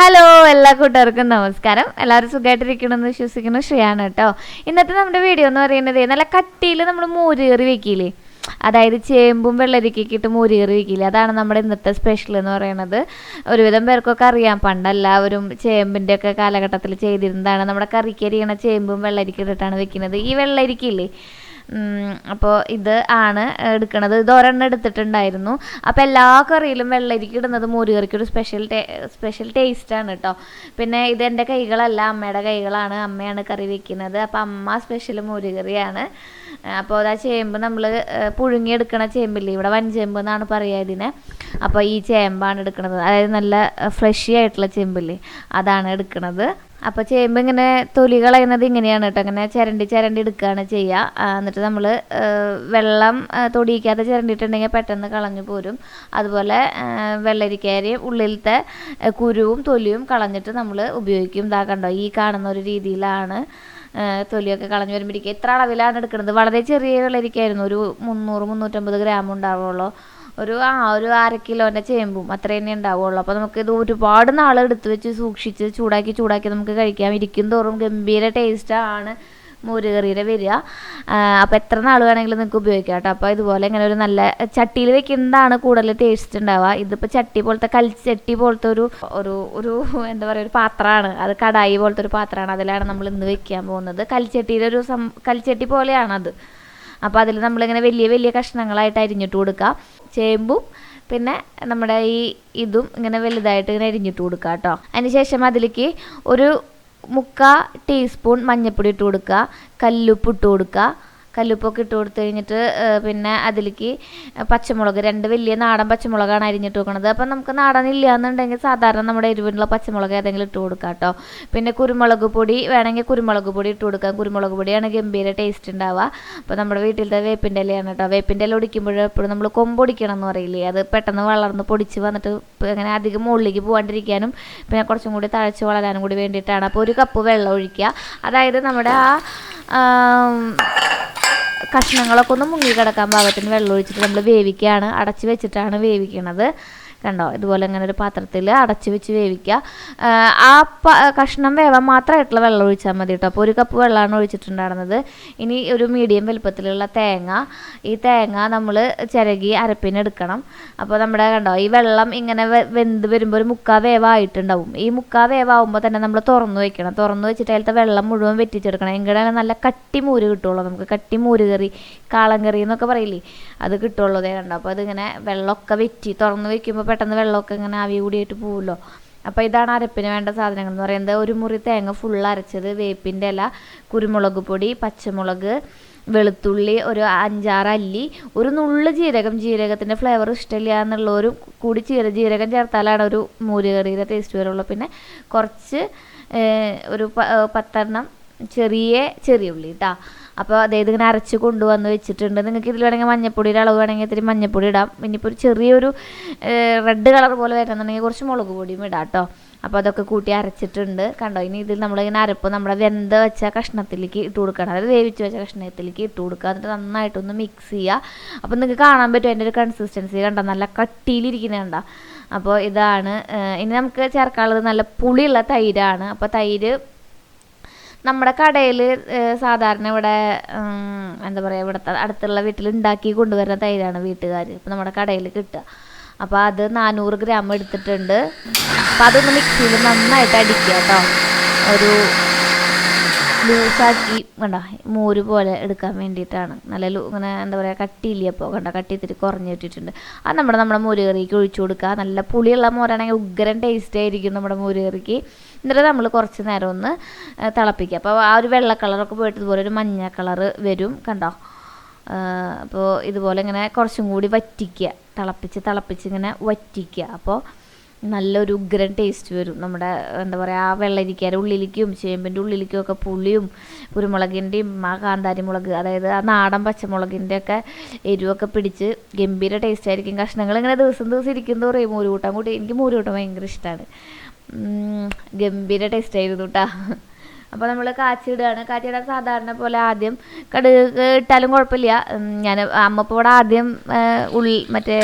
Hello എല്ലാ കൂട്ടുകാർക്കും നമസ്കാരം. എല്ലാവരും സുഖമായിട്ടിരിക്കണമെന്ന് വിശ്വസിക്കുന്നു. ശ്രീയാണ് കേട്ടോ. ഇന്നത്തെ നമ്മുടെ വീഡിയോ എന്ന് പറയുന്നത് നല്ല കട്ടിയിൽ നമ്മൾ മോര് കറി വെക്കില്ലേ? അതായത് ചേമ്പും വെള്ളരിക്കൊക്കെ ഇട്ട് മോര് കറി വെക്കില്ലേ? അതാണ് നമ്മുടെ ഇന്നത്തെ സ്പെഷ്യൽ എന്ന് പറയുന്നത്. ഒരുവിധം പേർക്കൊക്കെ അറിയാം. പണ്ടെല്ലാവരും ചേമ്പിന്റെ ഒക്കെ കാലഘട്ടത്തിൽ ചെയ്തിരുന്നതാണ്. നമ്മുടെ കറിക്കരിയണ ചേമ്പും വെള്ളരിക്ക ഇട്ടിട്ടാണ് വെക്കുന്നത്. ഈ വെള്ളരിക്കില്ലേ അപ്പോൾ ഇത് ആണ് എടുക്കണത്. ഇത് ഒരെണ്ണം എടുത്തിട്ടുണ്ടായിരുന്നു. അപ്പോൾ എല്ലാ കറിയിലും വെള്ളരിക്ക ഇടുന്നത് മോരുകറിക്ക് ഒരു സ്പെഷ്യൽ സ്പെഷ്യൽ ടേസ്റ്റാണ് കേട്ടോ പിന്നെ ഇത് എന്റെ കൈകളല്ല അമ്മയുടെ കൈകളാണ്. അമ്മയാണ് കറി വെക്കുന്നത്. അപ്പോൾ അമ്മ സ്പെഷ്യൽ മോര് കറിയാണ് അപ്പോൾ അതാ ചേമ്പ് നമ്മൾ പുഴുങ്ങിയെടുക്കണ ചേമ്പില്ലേ? ഇവിടെ വൻചേമ്പ് എന്നാണ് പറയുക ഇതിനെ. അപ്പോൾ ഈ ചേമ്പാണ് എടുക്കുന്നത് അതായത് നല്ല ഫ്രഷി ആയിട്ടുള്ള ചേമ്പില്ലേ? അതാണ് എടുക്കുന്നത് അപ്പോൾ ചേമ്പ് ഇങ്ങനെ തൊലി കളയുന്നത് ഇങ്ങനെയാണ് കേട്ടോ. ഇങ്ങനെ ചിരണ്ടി ചിരണ്ടി എടുക്കുകയാണ് ചെയ്യുക എന്നിട്ട് നമ്മൾ വെള്ളം തൊടിയിക്കാതെ ചിരണ്ടിയിട്ടുണ്ടെങ്കിൽ പെട്ടെന്ന് കളഞ്ഞു പോരും. അതുപോലെ വെള്ളരിക്കാരിയും ഉള്ളിലത്തെ കുരുവും തൊലിയും കളഞ്ഞിട്ട് നമ്മൾ ഉപയോഗിക്കും. ഇതാ കണ്ടോ? ഈ കാണുന്ന ഒരു രീതിയിലാണ് തൊലിയൊക്കെ കളഞ്ഞു വരുമ്പോഴേക്കും എത്ര അളവിലാണ് എടുക്കുന്നത് വളരെ ചെറിയ വെള്ളരിക്കായിരുന്നു ഒരു മുന്നൂറ് മുന്നൂറ്റമ്പത് ഗ്രാം ഉണ്ടാവുള്ളൂ. ഒരു ആ ഒരു അര കിലോന്റെ ചേമ്പും അത്ര തന്നെ ഉണ്ടാവുള്ളൂ. അപ്പോൾ നമുക്ക് ഇത് ഒരുപാട് നാൾ എടുത്ത് വെച്ച് സൂക്ഷിച്ച് ചൂടാക്കി ചൂടാക്കി നമുക്ക് കഴിക്കാം. ഇരിക്കും തോറും ഗംഭീര ടേസ്റ്റാണ് മോരുകറിയുടെ വരിക. അപ്പോൾ എത്ര നാൾ വേണമെങ്കിലും നിങ്ങൾക്ക് ഉപയോഗിക്കാം കേട്ടോ. അപ്പോൾ ഇതുപോലെ ഇങ്ങനെ ഒരു നല്ല ചട്ടിയിൽ വെക്കുന്നതാണ് കൂടുതൽ ടേസ്റ്റ് ഉണ്ടാവുക. ഇതിപ്പോൾ ചട്ടി പോലത്തെ കൽച്ചട്ടി പോലത്തെ ഒരു ഒരു ഒരു എന്താ പറയുക ഒരു പാത്രമാണ്. അത് കടായി പോലത്തെ ഒരു പാത്രമാണ്. അതിലാണ് നമ്മൾ ഇന്ന് വെക്കാൻ പോകുന്നത്. കൽച്ചട്ടിയുടെ ഒരു സം കൽച്ചട്ടി പോലെയാണത് അപ്പോൾ അതിൽ നമ്മളിങ്ങനെ വലിയ വലിയ കഷ്ണങ്ങളായിട്ട് അരിഞ്ഞിട്ട് കൊടുക്കുക. ചേമ്പും പിന്നെ നമ്മുടെ ഈ ഇതും ഇങ്ങനെ വലുതായിട്ട് ഇങ്ങനെ അരിഞ്ഞിട്ട് കൊടുക്കുക കേട്ടോ. അതിനുശേഷം അതിലേക്ക് ഒരു മുക്കാ ടീസ്പൂൺ മഞ്ഞൾപ്പൊടി ഇട്ട് കൊടുക്കുക കല്ലുപ്പ് ഇട്ട് കൊടുക്കുക കല്ലുപ്പൊക്കെ ഇട്ട് കൊടുത്തു കഴിഞ്ഞിട്ട് പിന്നെ അതിലേക്ക് പച്ചമുളക് രണ്ട് വലിയ നാടൻ പച്ചമുളകാണ് അരിഞ്ഞിട്ട് വെക്കണത്. അപ്പം നമുക്ക് നാടൻ ഇല്ല എന്നുണ്ടെങ്കിൽ സാധാരണ നമ്മുടെ എരിവിനുള്ള പച്ചമുളക് ഏതെങ്കിലും ഇട്ട് കൊടുക്കാം കേട്ടോ. പിന്നെ കുരുമുളക് പൊടി വേണമെങ്കിൽ കുരുമുളക് പൊടി ഇട്ട് കൊടുക്കാം. കുരുമുളക് പൊടിയാണ് ഗംഭീര ടേസ്റ്റ് ഉണ്ടാവുക. അപ്പോൾ നമ്മുടെ വീട്ടിലത്തെ വേപ്പിന്റെ ഇലയാണ് കേട്ടോ. വേപ്പിന്റെ ഇല ഒടിക്കുമ്പോൾ എപ്പോഴും നമ്മൾ കൊമ്പൊടിക്കണം എന്ന് പറയില്ലേ? അത് പെട്ടെന്ന് വളർന്ന് പൊടിച്ച് വന്നിട്ട് അങ്ങനെ അധികം മുകളിലേക്ക് പോകാണ്ടിരിക്കാനും പിന്നെ കുറച്ചും കൂടി തഴച്ച് വളരാനും കൂടി വേണ്ടിയിട്ടാണ്. അപ്പോൾ ഒരു കപ്പ് വെള്ളം ഒഴിക്കുക. അതായത് നമ്മുടെ ആ കഷ്ണങ്ങളൊക്കെ ഒന്ന് മുങ്ങി കിടക്കാൻ പാകത്തിന് വെള്ളം ഒഴിച്ചിട്ട് നമ്മൾ വേവിക്കുകയാണ്. അടച്ച് വെച്ചിട്ടാണ് വേവിക്കണത്. കണ്ടോ? ഇതുപോലെ ഇങ്ങനെ ഒരു പാത്രത്തിൽ അടച്ച് വെച്ച് വേവിക്കുക. ആ കഷ്ണം വേവാൻ മാത്രമായിട്ടുള്ള വെള്ളം ഒഴിച്ചാൽ മതി കേട്ടോ. അപ്പോൾ ഒരു കപ്പ് വെള്ളമാണ് ഒഴിച്ചിട്ടുണ്ടായിരുന്നത്. ഇനി ഒരു മീഡിയം വലുപ്പത്തിലുള്ള തേങ്ങ. ഈ തേങ്ങ നമ്മൾ ചിരകി അരപ്പിനെടുക്കണം അപ്പോൾ നമ്മുടെ കണ്ടോ ഈ വെള്ളം ഇങ്ങനെ വെന്ത് വരുമ്പോൾ ഒരു മുക്കാ വേവായിട്ടുണ്ടാവും. ഈ മുക്കാ വേവാകുമ്പോൾ തന്നെ നമ്മൾ തുറന്നു വെക്കണം. തുറന്നു വെച്ചിട്ട് അതിലത്തെ വെള്ളം മുഴുവൻ വെറ്റിച്ചെടുക്കണം. എങ്കിലാണ് നല്ല കട്ടി മൂര് കിട്ടുള്ളൂ നമുക്ക്. കട്ടി മൂര് കറി കാളം കറി എന്നൊക്കെ പറയില്ലേ? അത് കിട്ടുള്ളൂ ദേ കണ്ടോ. അപ്പോൾ അതിങ്ങനെ വെള്ളമൊക്കെ വെറ്റി തുറന്നു വെക്കുമ്പോൾ പെട്ടെന്ന് വെള്ളമൊക്കെ ഇങ്ങനെ ആവി കൂടിയിട്ട് പോവുമല്ലോ. അപ്പോൾ ഇതാണ് അരപ്പിന് വേണ്ട സാധനങ്ങൾ എന്ന് പറയുന്നത്. ഒരു മുറി തേങ്ങ ഫുൾ അരച്ചത് വേപ്പിന്റെ ഇല കുരുമുളക് പൊടി പച്ചമുളക് വെളുത്തുള്ളി ഒരു അഞ്ചാറ് അല്ലി ഒരു നുള്ളു ജീരകം. ജീരകത്തിന്റെ ഫ്ലേവർ ഇഷ്ടമില്ല എന്നുള്ളവരും കൂടി ചീര ജീരകം ചേർത്താലാണ് ഒരു മോരുകറിയുടെ ടേസ്റ്റ് വരുള്ളൂ. പിന്നെ കുറച്ച് ഒരു പത്തെണ്ണം ചെറിയ ചെറിയ ഉള്ളി കേട്ടോ അപ്പോൾ അതായത് ഇങ്ങനെ അരച്ച് കൊണ്ടുവന്ന് വെച്ചിട്ടുണ്ട്. നിങ്ങൾക്ക് ഇതിൽ വേണമെങ്കിൽ മഞ്ഞപ്പൊടിയുടെ അളവ് വേണമെങ്കിൽ ഇത്തിരി മഞ്ഞപ്പൊടി ഇടാം. ഇനിയിപ്പോൾ ഒരു ചെറിയൊരു റെഡ് കളർ പോലെ വരണമെന്നുണ്ടെങ്കിൽ കുറച്ച് മുളക് പൊടിയും ഇടാം കേട്ടോ അപ്പോൾ അതൊക്കെ കൂട്ടി അരച്ചിട്ടുണ്ട്. കണ്ടോ? ഇനി ഇതിൽ നമ്മളിങ്ങനെ അരപ്പ് നമ്മുടെ വെന്ത വെച്ച കഷ്ണത്തിലേക്ക് ഇട്ട് കൊടുക്കണം. അതായത് വേവിച്ച് വെച്ച കഷ്ണത്തിലേക്ക് ഇട്ട് കൊടുക്കുക. എന്നിട്ട് നന്നായിട്ടൊന്ന് മിക്സ് ചെയ്യുക. അപ്പോൾ നിങ്ങൾക്ക് കാണാൻ പറ്റും അതിന്റെ ഒരു കൺസിസ്റ്റൻസി കണ്ടോ? നല്ല കട്ടിയിലിരിക്കുന്നത് കണ്ടോ? അപ്പോൾ ഇതാണ് ഇനി നമുക്ക് ചേർക്കാനുള്ളത് നല്ല പുളിയുള്ള തൈരാണ്. അപ്പോൾ തൈര് നമ്മുടെ കടയിൽ സാധാരണ ഇവിടെ എന്താ പറയുക ഇവിടുത്തെ അടുത്തുള്ള വീട്ടിൽ ഉണ്ടാക്കി കൊണ്ടുവരുന്ന തൈരാണ് വീട്ടുകാർ അപ്പോൾ നമ്മുടെ കടയിൽ കിട്ടുക. അപ്പോൾ അത് നാനൂറ് ഗ്രാം എടുത്തിട്ടുണ്ട്. അപ്പോൾ അതൊന്ന് മിക്സിയിൽ നന്നായിട്ട് അടിക്കുക കേട്ടോ. ഒരു ലൂസാക്കി കണ്ട? മോര് പോലെ എടുക്കാൻ വേണ്ടിയിട്ടാണ്. നല്ല ലൂ ഇങ്ങനെ എന്താ പറയുക കട്ടിയില്ല അപ്പോൾ കണ്ട? കട്ടി ഇത്തിരി കുറഞ്ഞ് ഇട്ടിട്ടുണ്ട് അത് നമ്മുടെ നമ്മുടെ മോര് കറിക്ക് ഒഴിച്ചു കൊടുക്കുക. നല്ല പുളിയുള്ള മോരാണെങ്കിൽ ഉഗ്രൻ ടേസ്റ്റ് ആയിരിക്കും നമ്മുടെ മോര് കറിക്ക്. എന്നിട്ട് നമ്മൾ കുറച്ച് നേരം ഒന്ന് തിളപ്പിക്കുക. അപ്പോൾ ആ ഒരു വെള്ള കളറൊക്കെ പോയിട്ട് ഇതുപോലെ ഒരു മഞ്ഞ കളറ് വരും. കണ്ടോ? അപ്പോൾ ഇതുപോലെ ഇങ്ങനെ കുറച്ചും കൂടി വറ്റിക്കുക. തിളപ്പിച്ച് തിളപ്പിച്ച് ഇങ്ങനെ വറ്റിക്കുക. അപ്പോൾ നല്ലൊരു ഉഗ്രൻ ടേസ്റ്റ് വരും. നമ്മുടെ എന്താ പറയുക ആ വെള്ളരിക്കയുടെ ഉള്ളിലേക്കും ചേമ്പിന്റെ ഉള്ളിലേക്കും ഒക്കെ പുളിയും കുരുമുളകിന്റെയും ആ കാന്താരി മുളക് അതായത് ആ നാടൻ പച്ചമുളകിന്റെ ഒക്കെ എരിവൊക്കെ പിടിച്ച് ഗംഭീര ടേസ്റ്റ് ആയിരിക്കും. കഷ്ണങ്ങൾ ഇങ്ങനെ ദിവസം ദിവസം ഇരിക്കും പറയും മോര് കൂട്ടാൻ കൂട്ടി. എനിക്ക് മോര് കൂട്ടാൻ ഭയങ്കര ഇഷ്ടമാണ് ഗംഭീര ടേസ്റ്റ് ആയിരുന്നു കേട്ടോ അപ്പോൾ നമ്മൾ കാച്ചിടുകയാണ് കാച്ചിടാൻ സാധാരണ പോലെ ആദ്യം കടുക് ഇട്ടാലും കുഴപ്പമില്ല. ഞാൻ അമ്മപ്പോടെ ആദ്യം ഉള്ളി മറ്റേ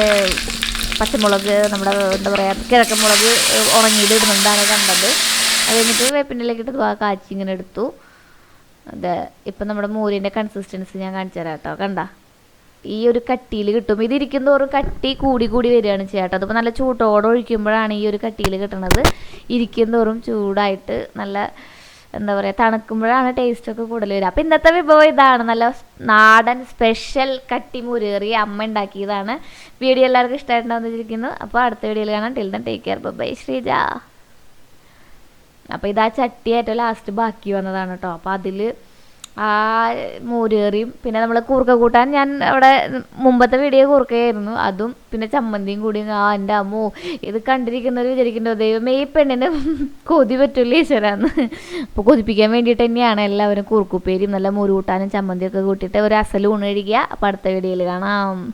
പച്ചമുളക് നമ്മുടെ എന്താ പറയുക കിഴക്കൻ മുളക് ഉണങ്ങിയത് ഇടുന്നുണ്ടാണ് കണ്ടത്. അത് കഴിഞ്ഞിട്ട് വേപ്പിന്റെലേക്ക് ഇട്ട് കാച്ചി ഇങ്ങനെ എടുത്തു. അതെ ഇപ്പം നമ്മുടെ മൂരിന്റെ കൺസിസ്റ്റൻസി ഞാൻ കാണിച്ചു തരാം കേട്ടോ കണ്ട? ഈ ഒരു കട്ടിയിൽ കിട്ടും. ഇതിരിക്കുന്ന തോറും കട്ടി കൂടി കൂടി വരികയാണ് ചേട്ടാ അതിപ്പോൾ നല്ല ചൂട്ടോടെ ഒഴിക്കുമ്പോഴാണ് ഈ ഒരു കട്ടിയിൽ കിട്ടുന്നത് ഇരിക്കുന്നതോറും ചൂടായിട്ട് നല്ല എന്താ പറയുക തണുക്കുമ്പോഴാണ് ടേസ്റ്റൊക്കെ കൂടുതൽ വരിക. അപ്പോൾ ഇന്നത്തെ വിഭവം ഇതാണ്. നല്ല നാടൻ സ്പെഷ്യൽ കട്ടി മുരേറി അമ്മ ഉണ്ടാക്കിയതാണ്. വീഡിയോ എല്ലാവർക്കും ഇഷ്ടമായിട്ടുണ്ടാവുന്ന വിചാരിക്കുന്നു. അപ്പോൾ അടുത്ത വീഡിയോയിൽ കാണാം. Till then take care bye Sreeja. അപ്പോൾ ഇതാ ചട്ടി ഏറ്റവും ലാസ്റ്റ് ബാക്കി വന്നതാണ് കേട്ടോ അപ്പോൾ അതിൽ ആ മോരേറിയും പിന്നെ നമ്മൾ കൂർക്ക കൂട്ടാൻ ഞാൻ അവിടെ മുമ്പത്തെ വീഡിയോ കൂർക്കയായിരുന്നു. അതും പിന്നെ ചമ്മന്തിയും കൂടി. ആ എന്റെ അമ്മോ ഇത് കണ്ടിരിക്കുന്നവർ വിചാരിക്കുന്നുണ്ടോ ദൈവമേ ഈ പെണ്ണിനെ കൊതി പറ്റില്ല ഈശ്വരാന്ന്. അപ്പോൾ കൊതിപ്പിക്കാൻ വേണ്ടിയിട്ട് തന്നെയാണ് എല്ലാവരും കൂർക്കുപ്പേരിയും നല്ല മോര് കൂട്ടാനും ചമ്മന്തിയൊക്കെ കൂട്ടിയിട്ട് ഒരു അസൽ ഊണ് കഴിക്കുക. അപ്പോൾ അടുത്ത വീഡിയോയിൽ കാണാം.